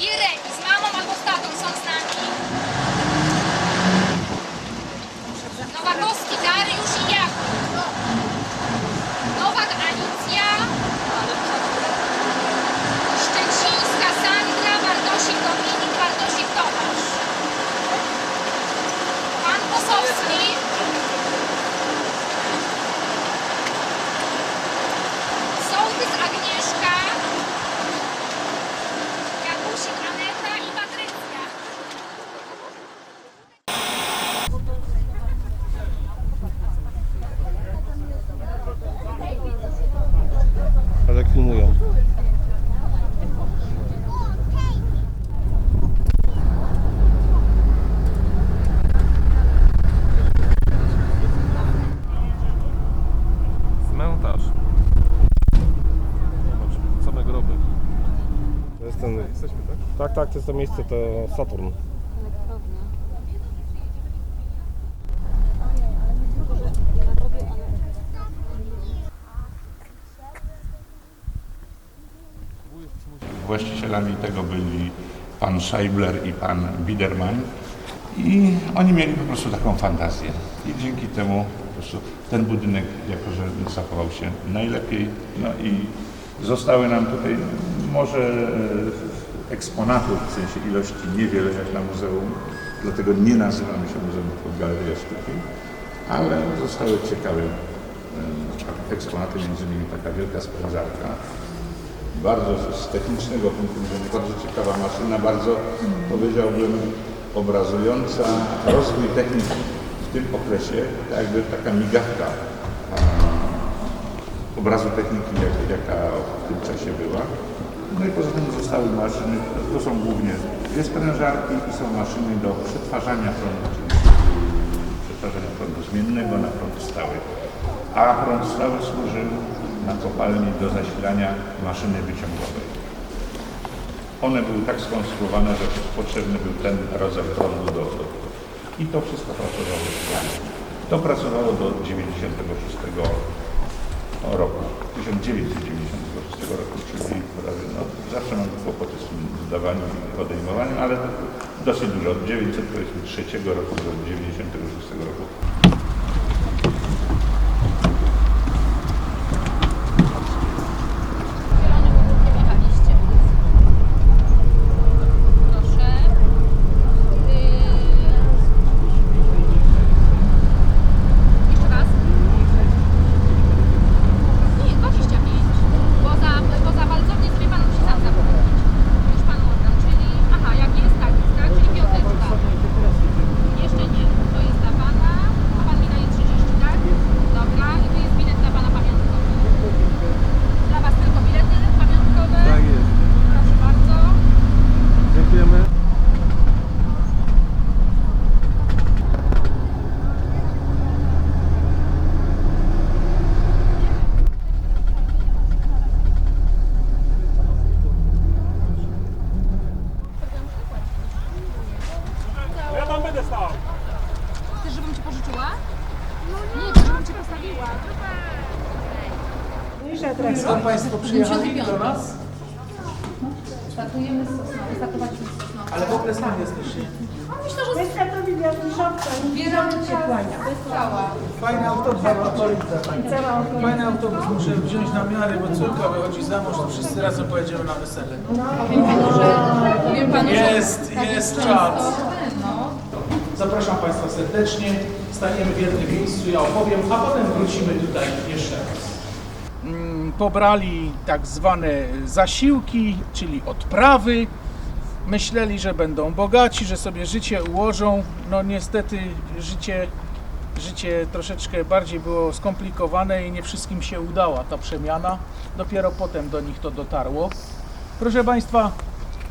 Jeremi z mamą albo z tatą są z nami. Nowakowski Dariusz i Jakub. Nowak Alicja. Szczecińska Sandra, Bardosik Dominik, Bardosik Tomasz. Pan Kosowski. Tak? To to miejsce, to Saturn. Właścicielami tego byli pan Scheibler i pan Biederman i oni mieli po prostu taką fantazję i dzięki temu po prostu ten budynek jako, że zachował się najlepiej no i zostały nam tutaj może e, eksponatów, w sensie ilości niewiele jak na muzeum, dlatego nie nazywamy się muzeum, Galeria Sztuki, ale zostały ciekawe eksponaty, między innymi taka wielka spędzarka, bardzo z technicznego punktu widzenia, bardzo ciekawa maszyna, bardzo powiedziałbym obrazująca rozwój techniki w tym okresie, tak jakby taka migawka obrazu techniki, jak, jaka w tym czasie była. No i poza tym zostały maszyny, to są głównie dwie sprężarki i są maszyny do przetwarzania prądu, czyli przetwarzania prądu zmiennego na prąd stały. A prąd stały służył na kopalni do zasilania maszyny wyciągowej. One były tak skonstruowane, że potrzebny był ten rodzaj prądu do, do i to wszystko pracowało. To pracowało do 96 roku, 1996 roku, czyli prawie, no, zawsze mam kłopoty z tym zdawaniem i podejmowaniem, ale dosyć dużo, od 903 roku do 96 roku Zielonym łupkiem jechaliście. Proszę. Yy... Jeszcze raz. Nie, 25. Bo za, bo za walcownię sobie pan musi sam zapłacić. Już panu oddam, czyli... Aha, jak jest, tak jest, tak? Czyli piąteczka. Jeszcze nie. To jest dla pana. A pan mi daje 30, tak? Dobra. I tu jest bilet dla pana pamiątkowy. Dla Was tylko bilety pamiątkowe. Tak jest. Proszę bardzo. Dziękujemy. Chcesz, żebym Ci pożyczyła? Nie, chcesz, żebym Cię postawiła. Skąd Państwo przyjechali do nas? Startujemy z. Startowaliśmy z Sosnowa. Ale w ogóle skąd jesteście? Myślę, że Kwestia to widowiskowca, zbieramy się kłania. Cała. Fajny autobus, Fajny autobus, muszę wziąć na miarę, bo córka wychodzi za mąż, to wszyscy razem pojedziemy na wesele. Powiem Panu, że... Powiem Panu, że... Jest, tak jest często, czas. No. Zapraszam Państwa serdecznie, staniemy w jednym miejscu, ja opowiem, a potem wrócimy tutaj jeszcze raz. Pobrali tak zwane zasiłki, czyli odprawy. Myśleli, że będą bogaci, że sobie życie ułożą. No niestety życie, życie troszeczkę bardziej było skomplikowane i nie wszystkim się udała ta przemiana. Dopiero potem do nich to dotarło. Proszę Państwa,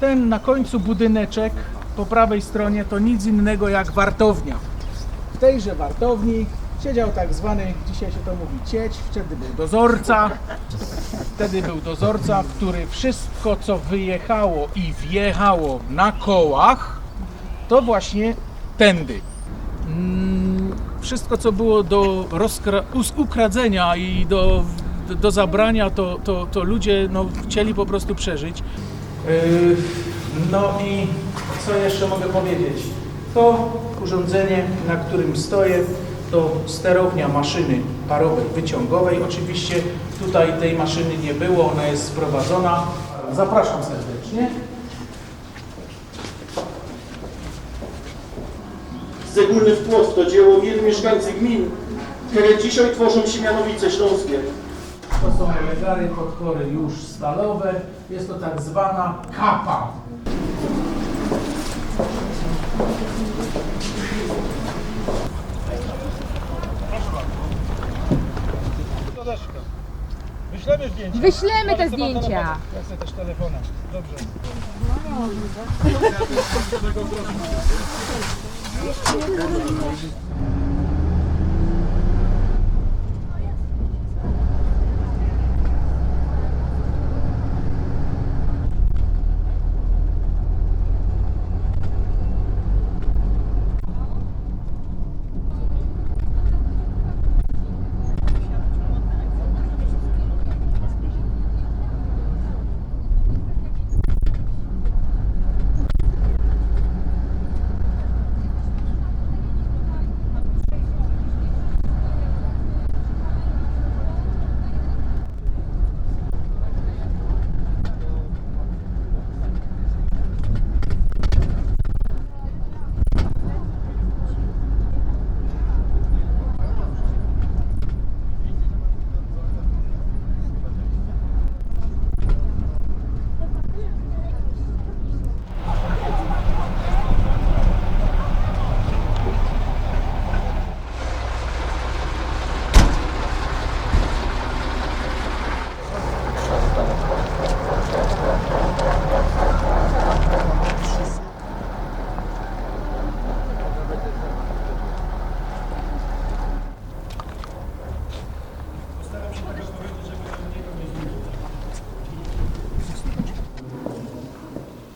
ten na końcu budyneczek po prawej stronie to nic innego jak wartownia. W tejże wartowni siedział tak zwany, dzisiaj się to mówi cieć, wtedy był dozorca. wtedy był dozorca, który wszystko, co wyjechało i wjechało na kołach, to właśnie tędy. Mm, Wszystko, co było do ukradzenia i do, do, do zabrania, to, to, to ludzie no, chcieli po prostu przeżyć. Yy, No i co jeszcze mogę powiedzieć? To urządzenie, na którym stoję, to sterownia maszyny parowej wyciągowej. Oczywiście tutaj tej maszyny nie było, ona jest sprowadzona. Zapraszam serdecznie. Szczególny wkład to dzieło wielu mieszkańcy gmin, które dzisiaj tworzą się mianowice śląskie. To są legary, podpory już stalowe. Jest to tak zwana kapa. Wyślemy te zdjęcia. Ja chcę też telefonem. Dobrze.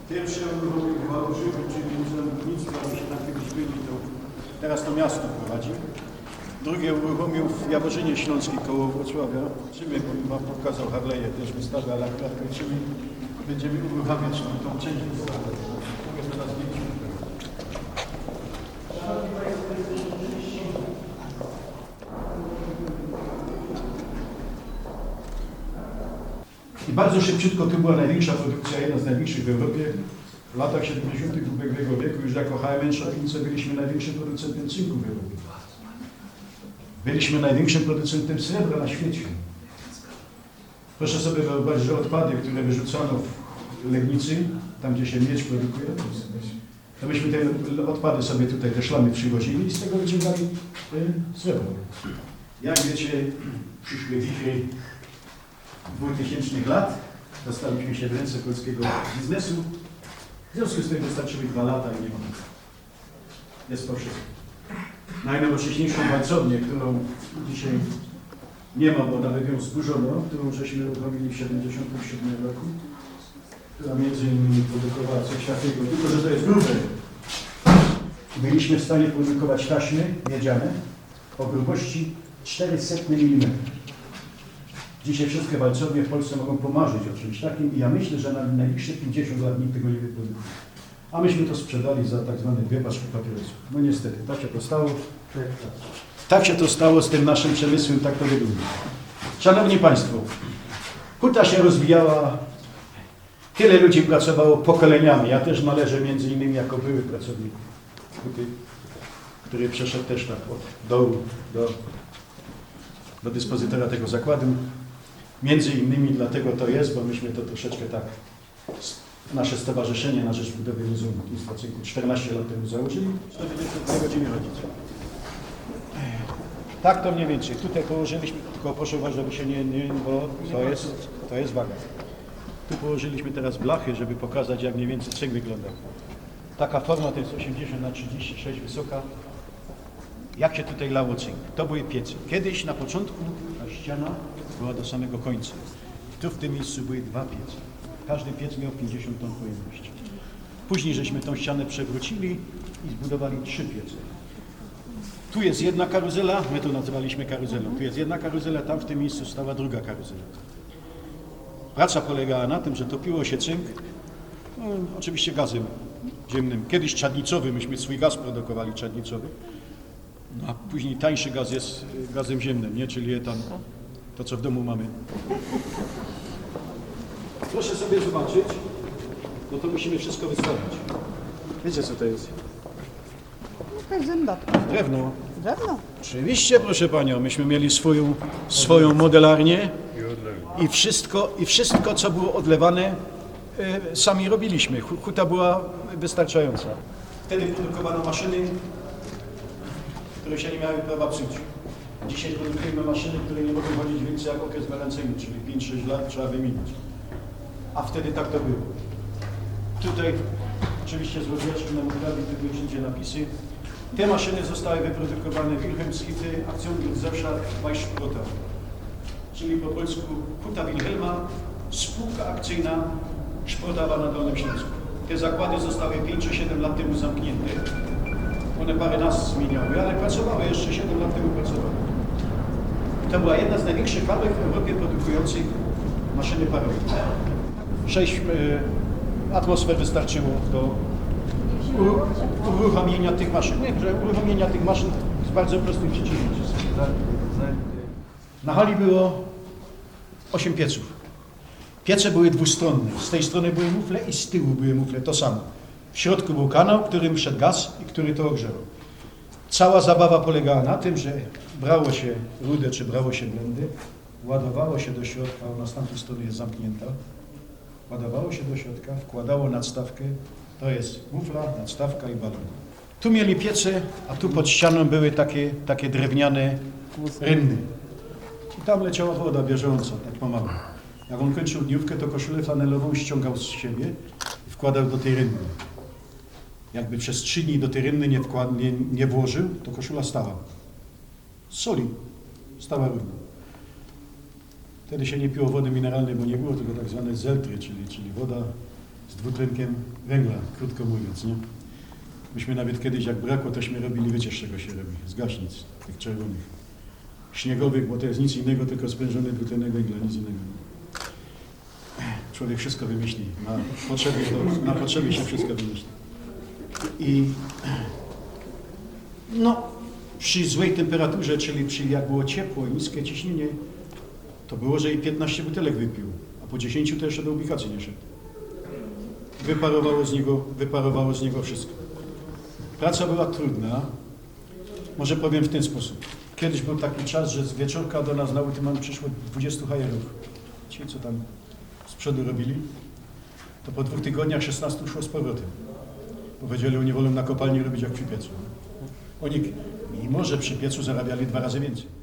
Pierwsze uruchomienie Wałbrzychu, czyli urzędnictwa, myśmy tam kiedyś byli, to teraz to miasto prowadzi. Drugie uruchomił w Jaworzynie Śląskiej koło Wrocławia. Zobaczymy, bo chyba pokazał Harley'e też wystawę, ale akurat kończymy. Będziemy uruchamiać tą, tą część wystawy. I bardzo szybciutko to była największa produkcja, jedna z największych w Europie. W latach 70. ubiegłego wieku już jako HMN Szafinice byliśmy największym producentem cynku w Europie. Byliśmy największym producentem srebra na świecie. Proszę sobie wyobrazić, że odpady, które wyrzucano w Legnicy, tam gdzie się miedź produkuje, to myśmy te odpady sobie tutaj, te szlamy przywozili i z tego wyciągali y, srebro. Jak wiecie, przyszły dzisiaj 2000 lat. Dostaliśmy się w ręce polskiego biznesu. W związku z tym wystarczyły dwa lata i nie ma. Jest po wszystkim. Najnowocześniejszą walcownię, którą dzisiaj nie ma, bo nawet ją zburzono, którą żeśmy uruchomili w 1977 roku, która między innymi produkowała coś takiego, tylko że to jest grube. Byliśmy w stanie produkować taśmy miedziane o grubości 400 mm. Dzisiaj wszystkie walcownie w Polsce mogą pomarzyć o czymś takim i ja myślę, że na najbliższe 50 lat nikt tego nie wyprodukuje. A myśmy to sprzedali za tak zwany dwie paczki papierosów. No niestety, tak się to stało. Tak się to stało z tym naszym przemysłem, tak to wygląda. Szanowni Państwo, huta się rozwijała, tyle ludzi pracowało pokoleniami. Ja też należę między innymi jako były pracownik huty, który przeszedł też tak od dołu do, do dyspozytora tego zakładu. Między innymi dlatego to jest, bo myśmy to troszeczkę tak, nasze Stowarzyszenie na Rzecz Budowy Muzeum Cynku 14 lat temu założyli. To będzie to dwie godziny chodzić. Tak to mniej więcej. Tutaj położyliśmy, tylko proszę uważać, żeby się nie, nie bo to jest, to jest waga. Tu położyliśmy teraz blachy, żeby pokazać jak mniej więcej cynk wygląda. Taka forma to jest 80 na 36 wysoka. Jak się tutaj lało cynk? To były piece. Kiedyś na początku ta ściana była do samego końca. Tu w tym miejscu były dwa piece. Każdy piec miał 50 ton pojemności. Później żeśmy tą ścianę przewrócili i zbudowali trzy piece. Tu jest jedna karuzela, my to nazywaliśmy karuzelą. Tu jest jedna karuzela, tam w tym miejscu stała druga karuzela. Praca polegała na tym, że topiło się cynk, no, oczywiście gazem ziemnym. Kiedyś czadnicowy, myśmy swój gaz produkowali czadnicowy, no, a później tańszy gaz jest gazem ziemnym, nie? czyli etan, to co w domu mamy. Proszę sobie zobaczyć, no to musimy wszystko wystawić. Wiecie co to jest? Jakaś zębatka. Drewno. Drewno. Oczywiście, proszę Panią, myśmy mieli swoją, swoją modelarnię i wszystko, i wszystko, co było odlewane, e, sami robiliśmy. Hu- Huta była wystarczająca. Wtedy produkowano maszyny, które się nie miały prawa psuć. Dzisiaj produkujemy maszyny, które nie mogą chodzić więcej jak okres gwarancyjny, czyli 5-6 lat trzeba wymienić. A wtedy tak to było. Tutaj oczywiście z rozwijaczką na murawie były wszędzie napisy. Te maszyny zostały wyprodukowane Wilhelmshity Aktionsgesellschaft Weissprota, czyli po polsku Huta Wilhelma, spółka akcyjna Szprotawa na Dolnym Śląsku. Te zakłady zostały 5-7 lat temu zamknięte. One parę nas zmieniały, ale pracowały jeszcze 7 lat temu pracowały. To była jedna z największych fabryk w Europie produkujących maszyny parowe. Sześć e, atmosfer wystarczyło do uruchomienia tych maszyn. Uruchomienia tych maszyn z bardzo prostych przyczyn. Na hali było 8 pieców. Piece były dwustronne. Z tej strony były mufle i z tyłu były mufle, to samo. W środku był kanał, którym szedł gaz i który to ogrzewał. Cała zabawa polegała na tym, że brało się rudę czy brało się blendy, ładowało się do środka, ona z tamtej strony jest zamknięta, ładowało się do środka, wkładało nadstawkę, to jest mufla, nadstawka i balon. Tu mieli piece, a tu pod ścianą były takie, takie drewniane rynny. I tam leciała woda bieżąca, tak pomału. Jak on kończył dniówkę, to koszulę flanelową ściągał z siebie i wkładał do tej rynny. Jakby przez trzy dni do tej rynny nie, wkład, nie, nie włożył, to koszula stała. Z soli stała równo. Wtedy się nie piło wody mineralnej, bo nie było tylko tak zwane zeltry, czyli, czyli woda z dwutlenkiem węgla, krótko mówiąc. Nie? Myśmy nawet kiedyś, jak brakło, tośmy robili, wiecie z czego się robi? Z gaśnic, tych czerwonych. Śniegowych, bo to jest nic innego, tylko sprężony dwutlenek węgla, nic innego. Człowiek wszystko wymyśli, na potrzeby, na potrzeby się wszystko wymyśli. I no, przy złej temperaturze, czyli przy jak było ciepło i niskie ciśnienie, to było, że i 15 butelek wypił, a po 10 to jeszcze do ubikacji nie szedł. Wyparowało z niego, wyparowało z niego wszystko. Praca była trudna. Może powiem w ten sposób. Kiedyś był taki czas, że z wieczorka do nas na Ultyman przyszło 20 hajerów. Ci, co tam z przodu robili, to po dwóch tygodniach 16 szło z powrotem. Powiedzieli, oni wolą na kopalni robić jak przy piecu. Oni, mimo że przy piecu zarabiali dwa razy więcej.